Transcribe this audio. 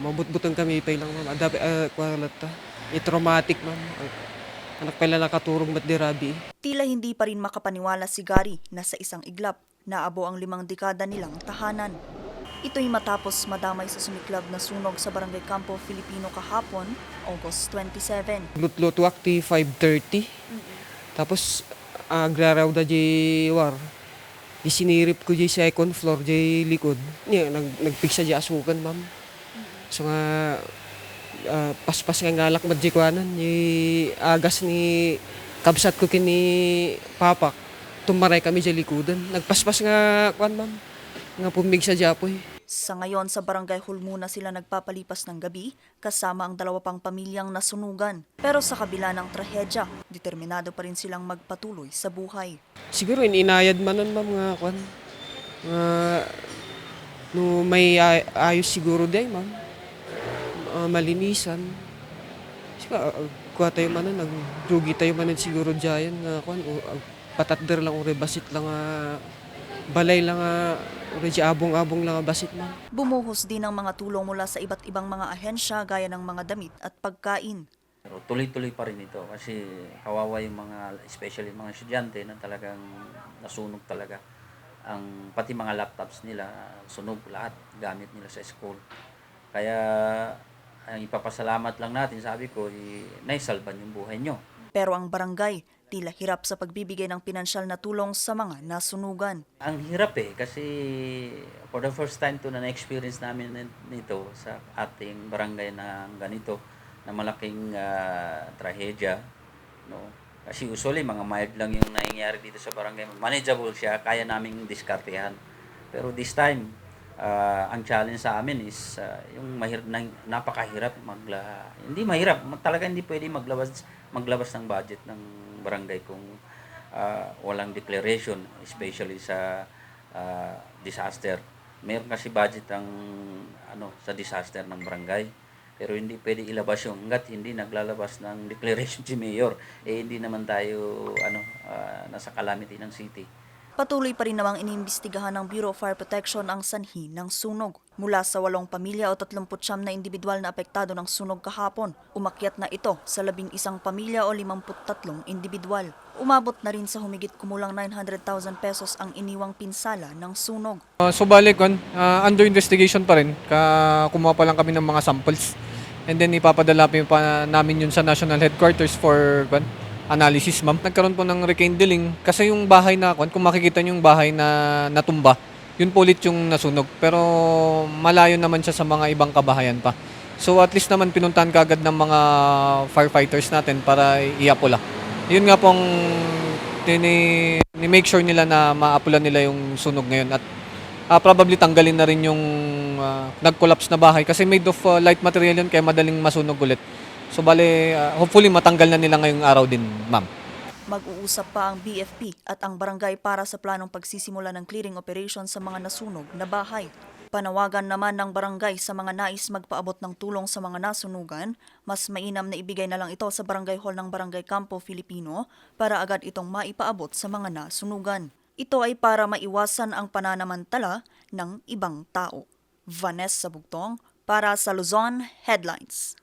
mabutbutan kami pay lang ma'am. Adabi uh, kwalata. I-traumatic ma'am. Anak pala nakaturong mat dirabi. Tila hindi pa rin makapaniwala si Gary na sa isang iglap na abo ang limang dekada nilang tahanan. Ito'y matapos madamay sa sumiklab na sunog sa Barangay Campo Filipino kahapon, August 27. Lutluto akti 5.30. Tapos agraraw da di war. Di sinirip ko di second floor di likod. Niya, nag, nagpiksa di asukan ma'am. So nga ah, paspas nga ngalak kuanan. Di agas ni kabsat ko kini papak. Tumaray kami di likodan. Nagpaspas nga kuan ma'am. Nga pumigsa di apoy. Sa ngayon sa Barangay Hall muna sila nagpapalipas ng gabi kasama ang dalawa pang pamilyang nasunugan. Pero sa kabila ng trahedya, determinado pa rin silang magpatuloy sa buhay. Siguro ininayad man nun ma'am nga kwan. Nga no may ay- ayos siguro day ma'am. Ah, malinisan. Siguro uh, kuha tayo man nun, nagdugi tayo man nun siguro diyan nga o uh, patadder lang ure basit lang nga balay lang nga di abong-abong lang basit ma'am. Bumuhos din ang mga tulong mula sa iba't ibang mga ahensya gaya ng mga damit at pagkain. Pero tuloy-tuloy pa rin ito kasi kawawa yung mga, especially mga estudyante na talagang nasunog talaga. Ang, pati mga laptops nila, sunog lahat, gamit nila sa school. Kaya, ipapasalamat lang natin, sabi ko, eh, naisalban yung buhay nyo. Pero ang barangay tila hirap sa pagbibigay ng pinansyal na tulong sa mga nasunugan. Ang hirap eh, kasi for the first time to na na-experience namin nito sa ating barangay na ganito, na malaking ah, trahedya, no? Kasi usually mga mild lang yung nangyayari dito sa barangay. Manageable siya, kaya naming diskartehan. Pero this time, ah, ang challenge sa amin is ah, yung mahirap na, napakahirap magla hindi mahirap talaga hindi pwede maglabas maglabas ng budget ng barangay kung ah, walang declaration especially sa ah, disaster. Meron kasi budget ang ano sa disaster ng barangay pero hindi pwede ilabas yung hanggat hindi naglalabas ng declaration si mayor. Eh hindi naman tayo ano ah, nasa calamity ng city Patuloy pa rin namang iniimbestigahan ng Bureau of Fire Protection ang sanhi ng sunog. Mula sa walong pamilya o 39 na individual na apektado ng sunog kahapon, umakyat na ito sa labing isang pamilya o 53 individual. Umabot na rin sa humigit kumulang 900,000 pesos ang iniwang pinsala ng sunog. Uh, so bali, kwan, uh, under investigation pa rin. Ka, kumuha pa lang kami ng mga samples. And then ipapadala pa namin yun sa national headquarters for analysis, ma'am. Nagkaroon po ng rekindling kasi yung bahay na, kung makikita nyo yung bahay na natumba, yun po ulit yung nasunog. Pero malayo naman siya sa mga ibang kabahayan pa. So at least naman pinuntahan kagad ng mga firefighters natin para iapula. Yun nga pong tini, ni-make sure nila na maapula nila yung sunog ngayon at ah, probably tanggalin na rin yung ah, nag-collapse na bahay kasi made of ah, light material yun kaya madaling masunog ulit. So bale, ah, hopefully matanggal na nila ngayong araw din, ma'am. Mag-uusap pa ang BFP at ang barangay para sa planong pagsisimula ng clearing operation sa mga nasunog na bahay. Panawagan naman ng barangay sa mga nais magpaabot ng tulong sa mga nasunugan, mas mainam na ibigay na lang ito sa barangay hall ng Barangay Campo Filipino para agad itong maipaabot sa mga nasunugan. Ito ay para maiwasan ang pananamantala ng ibang tao. Vanessa Bugtong para sa Luzon Headlines.